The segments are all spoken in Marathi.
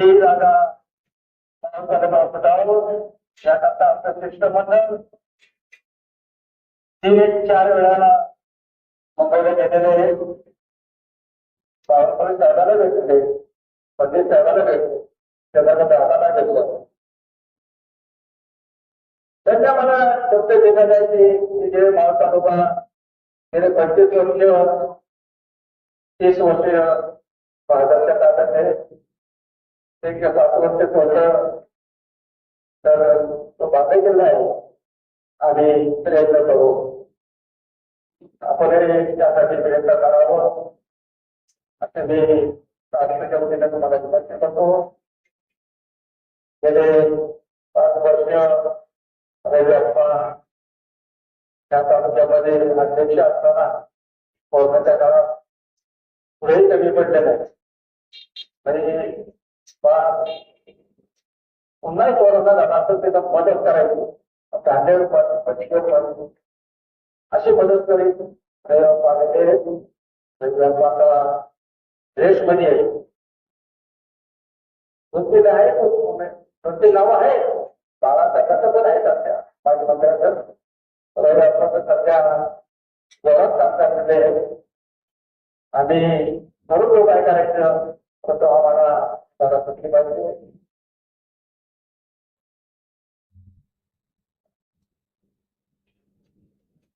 ही जागा तालुका होत याकरता आमचं शिष्टमंडळ तीन चार वेळाला मुंबईला गेलेले आहे बावनकुळे साहेबाला भेटले. पंडित साहेबाला भेटले. त्याला दादाला भेटलं. त्यांच्या मला शब्द देण्यात यायचे की जे माळ तालुका गेले पंचवीस वर्ष तीस वर्ष भारताच्या ताब्यात त्यांच्या एक होत तर तो बांधला गेला आहे. आणि प्रयत्न करू. आपण त्यासाठी प्रयत्न करावं. असे मी तालुक्याच्या वतीने तुम्हाला विनंती करतो. गेले पाच वर्ष रवी या तालुक्यामध्ये अध्यक्ष असताना कोरोनाच्या काळात पुढेही कमी पडले नाही आणि पुन्हा कोरोना झाला तर त्याला मदत करायची धान्य पण पटिके पण अशी मदत करेल. म्हणजे आता ड्रेसमध्ये म्हणजे, आहे कोणते आहे दोन तीन नावं बाळा साहेबांचं पण आहे सध्या. माझ्या मंत्र्याचं सध्या जोरात काम आहे. आणि म्हणून लोक काय करायचं. प्रथम आम्हाला जरा सुटली पाहिजे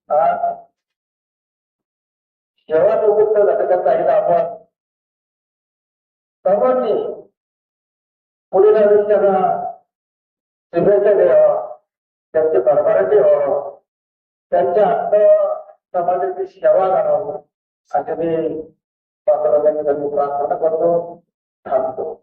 आज जेव्हा निवृत्त घटकात काही आपण सर्वांनी पुढील आयुष्याला शुभेच्छा द्यावा त्यांचे भरभराटी व्हावं त्यांच्या अंत समाजाची सेवा करावं असे मी पात्र प्रार्थना करतो थांबतो